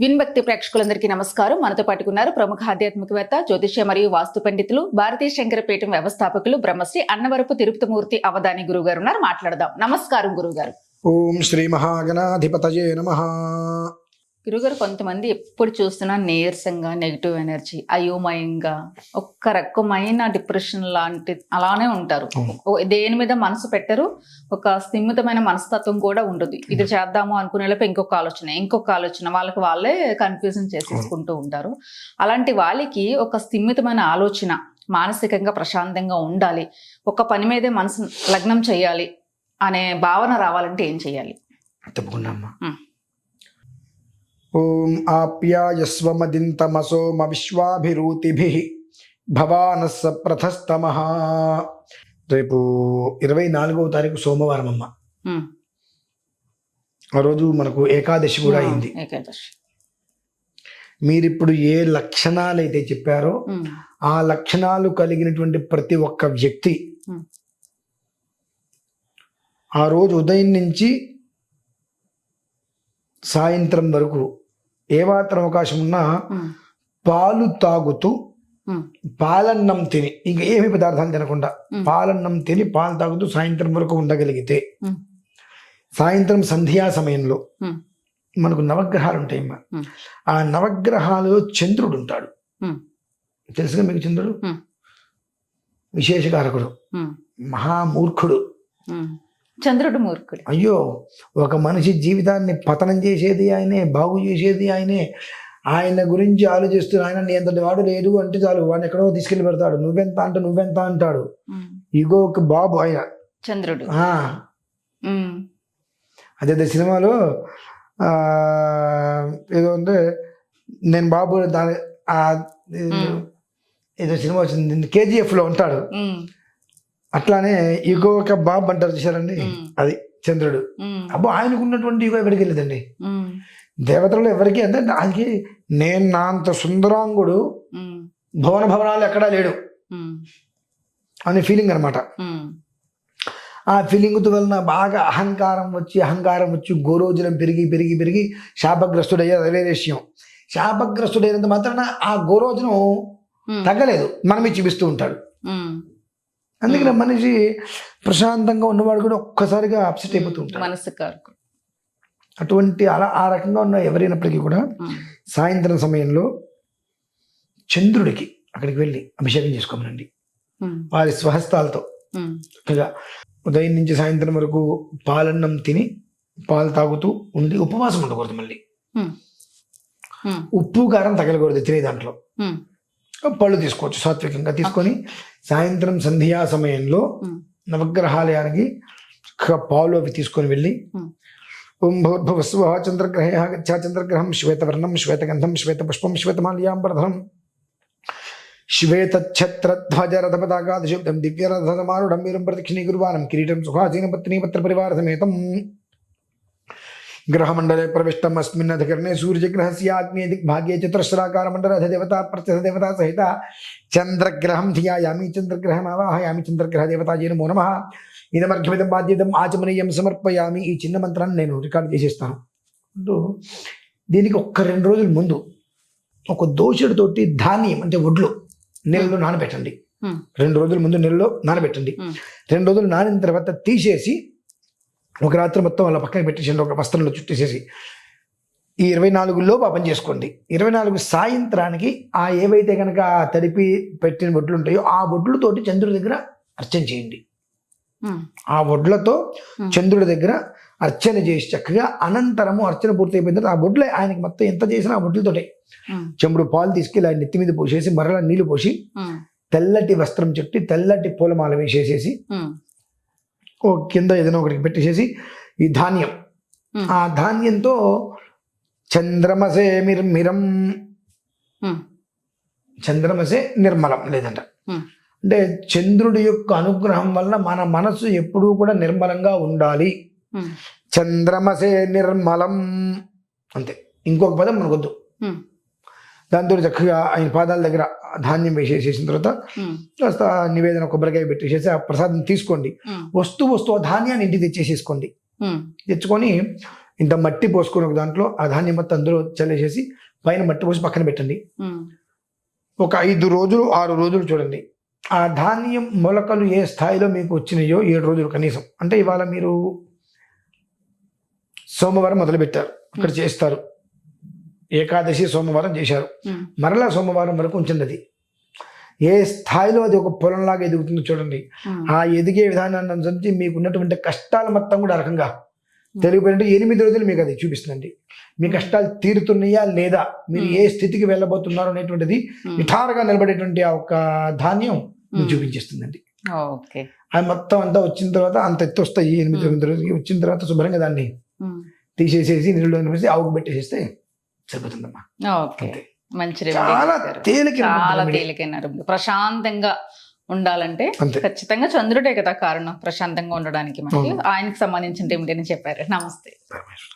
విన్భక్తి ప్రేక్షకులందరికీ నమస్కారం. మనతో పాటుకున్నారు ప్రముఖ ఆధ్యాత్మికవేత్త జ్యోతిష్య మరియు వాస్తు పండితులు భారతీయ శంకరపీఠం వ్యవస్థాపకులు బ్రహ్మశ్రీ అన్నవరపు తిరుపతిమూర్తి అవధాని గురువు గారు ఉన్నారు. మాట్లాడదాం. నమస్కారం గురుగారు. ఓం శ్రీ మహాగణాధిపతయే నమ. గురుగారు కొంతమంది ఎప్పుడు చూస్తున్నా నీరసంగా నెగిటివ్ ఎనర్జీ అయోమయంగా ఒక్క రకమైన డిప్రెషన్ లాంటి అలానే ఉంటారు. దేని మీద మనసు పెట్టరు ఒక స్థిమితమైన మనస్తత్వం కూడా ఉండదు. ఇది చేద్దాము అనుకునేలోపు ఇంకొక ఆలోచన ఇంకొక ఆలోచన వాళ్ళకి వాళ్ళే కన్ఫ్యూజన్ చేసేసుకుంటూ ఉంటారు. అలాంటి వాళ్ళకి ఒక స్థిమితమైన ఆలోచన మానసికంగా ప్రశాంతంగా ఉండాలి ఒక పని మీదే మనసు లగ్నం చేయాలి అనే భావన రావాలంటే ఏం చేయాలి? తప్పకుండా అమ్మా. ఓం ఆప్యాయస్వమదింతమసోమ విశ్వాభిరూతిభి భవానస్స ప్రథస్తమ రేపు ఇరవై నాలుగవ తారీఖు సోమవారం అమ్మ. ఆ రోజు మనకు ఏకాదశి కూడా అయింది ఏకాదశి మీరిప్పుడు ఏ లక్షణాలు అయితే చెప్పారో. ఆ లక్షణాలు కలిగినటువంటి ప్రతి ఒక్క వ్యక్తి. ఆ రోజు ఉదయం నుంచి సాయంత్రం వరకు ఏ మాత్రం అవకాశం ఉన్నా. పాలు తాగుతూ. పాలన్నం తిని ఇంకా ఏమి పదార్థాలు తినకుండా. పాలన్నం తిని పాలు తాగుతూ సాయంత్రం వరకు ఉండగలిగితే. సాయంత్రం సంధ్యా సమయంలో. మనకు నవగ్రహాలు ఉంటాయమ్మా. ఆ నవగ్రహాలలో చంద్రుడు ఉంటాడు. తెలుసుగా మీకు చంద్రుడు. విశేషకారకుడు. మహామూర్ఖుడు. చంద్రుడు మూర్ఖుడు. అయ్యో ఒక మనిషి జీవితాన్ని పతనం చేసేది ఆయనే బాగు చేసేది ఆయనే. ఆయన గురించి ఆలోచిస్తూ ఆయన నీ అంతటి వాడు లేడు అంటే చాలు వాడిని ఎక్కడో తీసుకెళ్ళి పెడతాడు. నువ్వెంత అంటే నువ్వెంత అంటాడు. ఒక బాబు ఆయన. చంద్రుడు. అదే సినిమాలో ఏదో అంటే నేను బాబు దాని. ఏదో సినిమా వచ్చింది కేజీఎఫ్లో ఉంటాడు. అట్లానే ఇగో ఒక బాబు అంటారు చూసారండి. అది చంద్రుడు. అబ్బో ఆయనకు ఉన్నటువంటి ఇగో ఎక్కడికి వెళ్ళేదండి. దేవతలు ఎవరికి అంటే ఆయనకి నేను నా అంత సుందరాంగుడు. భవన భవనాలు ఎక్కడా లేడు. అనే ఫీలింగ్ అనమాట. ఆ ఫీలింగ్తో వలన బాగా అహంకారం వచ్చి అహంకారం వచ్చి గోరోజనం పెరిగి పెరిగి పెరిగి శాపగ్రస్తుడయ్యే అదే విషయం శాపగ్రస్తుడైనంత మాత్రాన ఆ గోరోజనం. తగ్గలేదు మనమే చూపిస్తూ ఉంటాడు. అందుకని మనిషి ప్రశాంతంగా ఉన్నవాడు కూడా ఒక్కసారిగా అప్సెట్ అయిపోతూ ఉంటాడు మనసు అటువంటి అలా ఆ రకంగా ఉన్న ఎవరైనప్పటికీ కూడా. సాయంత్రం సమయంలో చంద్రుడికి అక్కడికి వెళ్ళి అభిషేకం చేసుకోమనండి. వారి స్వహస్తాలతో. చక్కగా ఉదయం నుంచి సాయంత్రం వరకు పాలన్నం తిని పాలు తాగుతూ ఉండి ఉపవాసం ఉండకూడదు మళ్ళీ. ఉప్పు కారం తగలకూడదు తినే దాంట్లో. పళ్ళు తీసుకోవచ్చు సాత్వికంగా తీసుకొని సాయంత్రం సంధ్యా సమయంలో. నవగ్రహాలయానికి పాలు అవి తీసుకొని వెళ్ళి. ఓం భూర్భువస్వ చంద్రగ్రహే గచ్చా చంద్రగ్రహం శ్వేతవర్ణం శ్వేతగంధం శ్వేతపుష్పం శ్వేతమాల్యాంబరధరం శ్వేతఛత్రధ్వజరథపతాకాదిశబ్దం దివ్యరథమారుఢం వీరం ప్రదక్షిణీకుర్వాణం కిరీటం సుఖాసీన పత్ని పత్ర పరివార సమేతం గ్రహమండలే ప్రవిష్టం అస్మిన్ అధికరణే సూర్యగ్రహస్య మండల అధిదేవత ప్రత్యధ దేవత సహిత. చంద్రగ్రహం ధియాయామి చంద్రగ్రహం ఆవాహయామి చంద్రగ్రహ దేవతాజీ నమో నమ. ఇదమర్ఘ్యమిదం బాధ్యతం ఆచమనీయం సమర్పయామి. ఈ చిన్న మంత్రాన్ని నేను రికార్డ్ చేసేస్తాను. దీనికి ఒక్క రెండు రోజుల ముందు ఒక దోషుడితోటి ధాన్యం అంటే వడ్లు నీళ్ళలో నానబెట్టండి. రెండు రోజుల ముందు నీళ్ళలో నానబెట్టండి. రెండు రోజులు నానిన తర్వాత తీసేసి ఒక రాత్రి మొత్తం అలా పక్కన పెట్టేసండి ఒక వస్త్రంలో చుట్టేసేసి ఈ ఇరవై నాలుగులో పాపం చేసుకోండి ఇరవై నాలుగు సాయంత్రానికి ఆ ఏవైతే కనుక తడిపి పెట్టిన వడ్లు ఉంటాయో ఆ వడ్లతోటి చంద్రుడి దగ్గర అర్చన చేయండి. ఆ వడ్లతో. చంద్రుడి దగ్గర అర్చన చేసి చక్కగా అనంతరము అర్చన పూర్తయిపోయిన తర్వాత ఆ వడ్లే ఆయనకి మొత్తం ఎంత చేసినా ఆ వడ్లతోటే ఉమ్. చెంబుడు పాలు తీసుకెళ్ళి ఆయన నెత్తి మీద పోసేసి మరలా నీళ్ళు పోసి. తెల్లటి వస్త్రం చుట్టి తెల్లటి పూలమాల వేసేసేసి. ఓ కింద ఏదైనా ఒకటికి పెట్టేసేసి ఈ ధాన్యం. ఆ ధాన్యంతో చంద్రమసే మిర్మిరం ఉమ్. చంద్రమసే నిర్మలం లేదంట. అంటే చంద్రుడి యొక్క అనుగ్రహం వల్ల మన మనసు ఎప్పుడూ కూడా నిర్మలంగా ఉండాలి. చంద్రమసే నిర్మలం అంతే ఇంకొక పదం మనకొద్దు. దాంతో చక్కగా ఆయన పాదాల దగ్గర ధాన్యం వేసేసేసిన తర్వాత. కాస్త నివేదన కొబ్బరికాయ పెట్టేసేసి ఆ ప్రసాదం తీసుకోండి. వస్తూ వస్తూ ఆ ధాన్యాన్ని ఇంటికి తెచ్చేసేసుకోండి. తెచ్చుకొని ఇంత మట్టి పోసుకొని ఒక దాంట్లో ఆ ధాన్యం మొత్తం అందులో చల్లేసేసి పైన మట్టి పోసి పక్కన పెట్టండి. ఒక ఐదు రోజులు ఆరు రోజులు చూడండి. ఆ ధాన్యం మొలకలు ఏ స్థాయిలో మీకు వచ్చినాయో ఏడు రోజులు కనీసం. అంటే ఇవాళ మీరు సోమవారం మొదలుపెట్టారు. అక్కడ చేస్తారు. ఏకాదశి సోమవారం చేశారు. మరలా సోమవారం వరకు ఉంచండి అది ఏ స్థాయిలో అది ఒక పొలంలాగా ఎదుగుతుందో చూడండి. ఆ ఎదిగే విధానాన్ని అనుసరించి మీకు ఉన్నటువంటి కష్టాలు మొత్తం కూడా రకంగా. తెలిగిపోయినట్టు ఎనిమిది రోజులు మీకు అది చూపిస్తుందండి. మీ కష్టాలు తీరుతున్నాయా లేదా? మీరు ఏ స్థితికి వెళ్ళబోతున్నారో అనేటువంటిది నిఠారుగా నిలబడేటువంటి ఆ ఒక ధాన్యం మీకు. చూపించేస్తుందండి. ఓకే. అది మొత్తం అంతా వచ్చిన తర్వాత అంత ఎత్తు వస్తాయి ఎనిమిది. తొమ్మిది రోజులకి వచ్చిన తర్వాత శుభ్రంగా దాన్ని తీసేసేసి నీళ్ళు పెట్టేసేస్తే సరిపోతుందమ్మా ఓకే. మంచి చాలా చెప్పారు. తేలిక చాలా తేలికైన ప్రశాంతంగా ఉండాలంటే ఖచ్చితంగా చంద్రుడే కదా కారణం ప్రశాంతంగా ఉండడానికి మనకి. ఆయనకి సంబంధించిన అని చెప్పారు. నమస్తే. పరమేశ్వర